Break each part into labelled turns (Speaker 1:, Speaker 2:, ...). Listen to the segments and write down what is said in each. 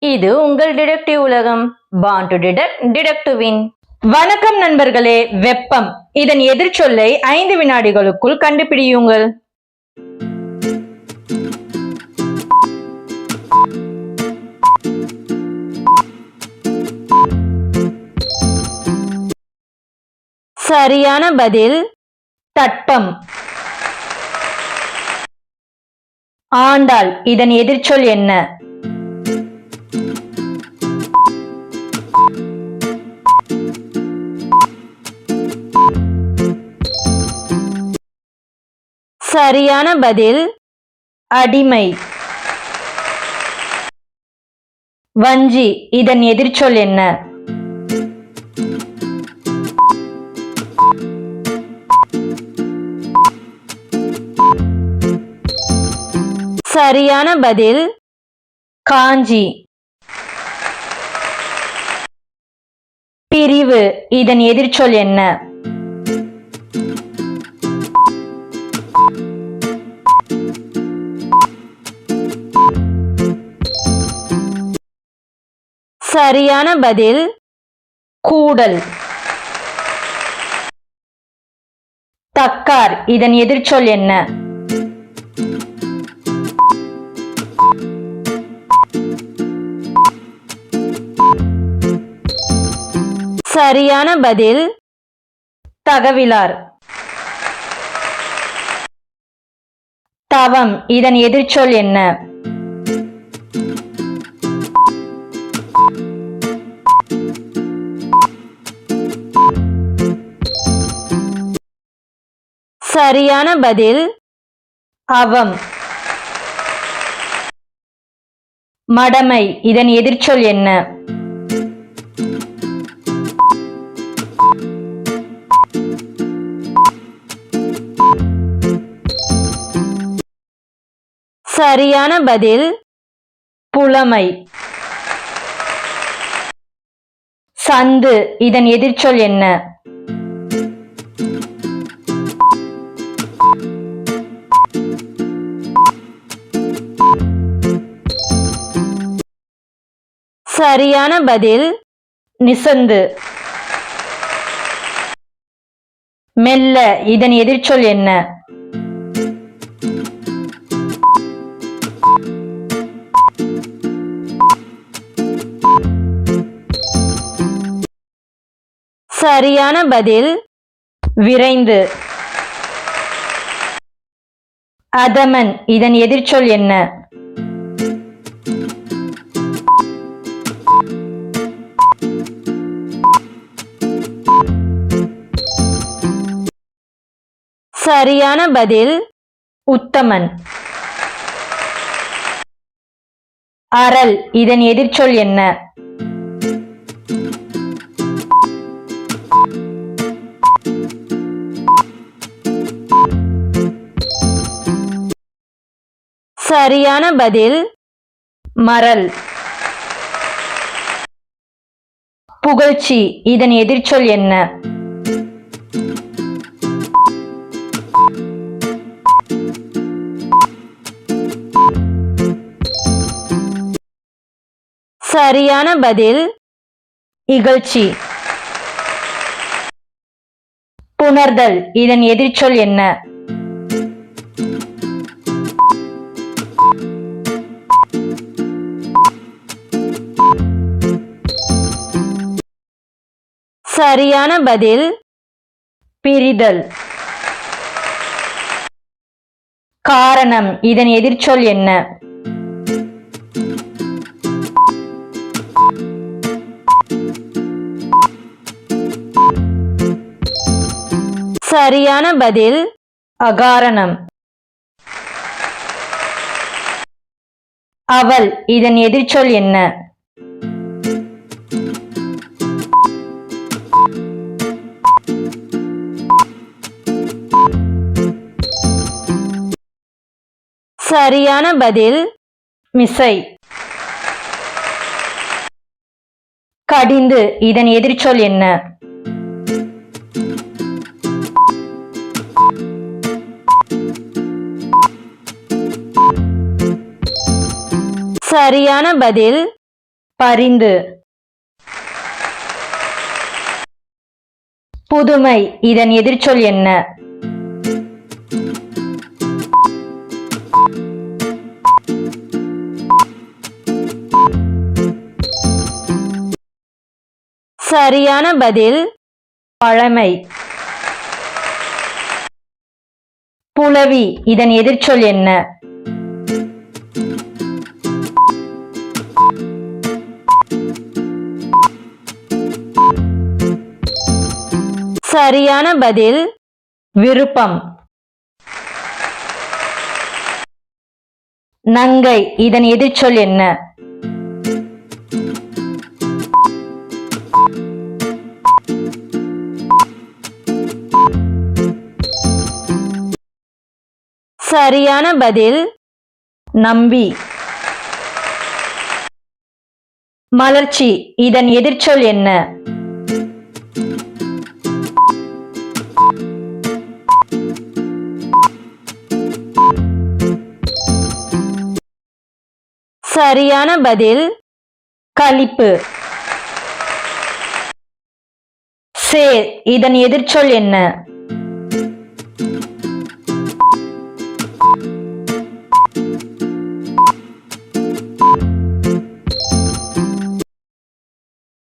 Speaker 1: இது உங்கள் டிடெக்டிவ் உலகம் பான் டு டிடெக்ட் டிடெக்டிவின் வணக்கம் நண்பர்களே வெப்பம். இதன் எதிர்ச்சொல்லை ஐந்து வினாடிகளுக்குள் கண்டுபிடியுங்கள். சரியான பதில் தட்பம். ஆண்டாள் இதன் எதிர்ச்சொல் என்ன? சரியான பதில் அடிமை. வஞ்சி இதன் எதிர்ச்சொல் என்ன? சரியான பதில் காஞ்சி. பிரிவு இதன் எதிர்ச்சொல் என்ன? சரியான பதில் கூடல். தக்கார் இதன் எதிர்ச்சொல் என்ன? சரியான பதில் தகவிலார். தவம் இதன் எதிர்ச்சொல் என்ன? சரியான பதில் அவம். மடமை இதன் எதிர்ச்சொல் என்ன? சரியான பதில் புலமை. சந்து இதன் எதிர்ச்சொல் என்ன? சரியான பதில் நிசந்து. மெல்ல இதன் எதிர்ச்சொல் என்ன? சரியான பதில் விரைந்து. அதமன் இதன் எதிர்ச்சொல் என்ன? சரியான பதில் உத்தமன். அரல் இதன் எதிர்ச்சொல் என்ன? சரியான பதில் மரல் புகழ்ச்சி இதன் எதிர்ச்சொல் என்ன? சரியான பதில். இகழ்ச்சி. புணர்தல். இதன் எதிர்ச்சொல் என்ன? சரியான பதில். பிரிதல். காரணம். இதன் எதிர்ச்சொல் என்ன? சரியான பதில் அகாரணம். அவள் இதன் எதிர்ச்சொல் என்ன? சரியான பதில் மிசை. கடிந்து இதன் எதிர்ச்சொல் என்ன? சரியான பதில் பரிந்து. புதுமை இதன் எதிர்ச்சொல் என்ன? சரியான பதில் பழமை. புலவி இதன் எதிர்ச்சொல் என்ன? சரியான பதில். விருப்பம். நங்கை இதன் எதிர்ச்சொல் என்ன? சரியான பதில். நம்பி. மலர்ச்சி இதன் எதிர்ச்சொல் என்ன? சரியான பதில் கழிப்பு. சேர் இதன் எதிர்ச்சொல் என்ன?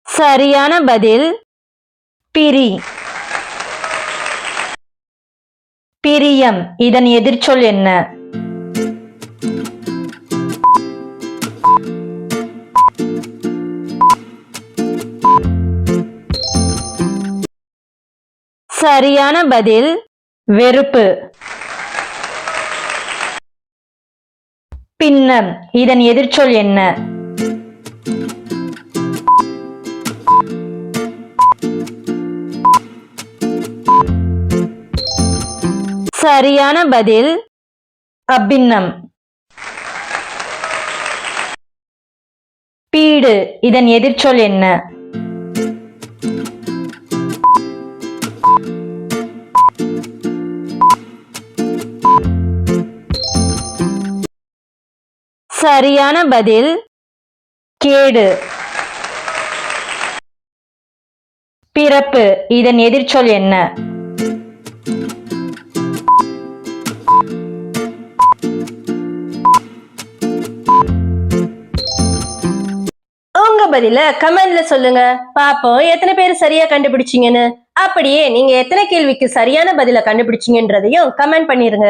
Speaker 1: சரியான பதில் பிரி. பிரியம் இதன் எதிர்ச்சொல் என்ன? சரியான பதில் வெறுப்பு. பின்னம் இதன் எதிர்ச்சொல் என்ன? சரியான பதில் அபின்னம். பீடு இதன் எதிர்ச்சொல் என்ன? சரியான பதில் கேடு. பிறப்பு. இதன் எதிர்ச்சொல் என்ன?
Speaker 2: உங்க பதில கமெண்ட்ல சொல்லுங்க. பாப்போம் எத்தனை பேர் சரியா கண்டுபிடிச்சீங்கன்னு. அப்படியே நீங்க எத்தனை கேள்விக்கு சரியான பதில கண்டுபிடிச்சீங்கன்றதையும் கமெண்ட் பண்ணிருங்க.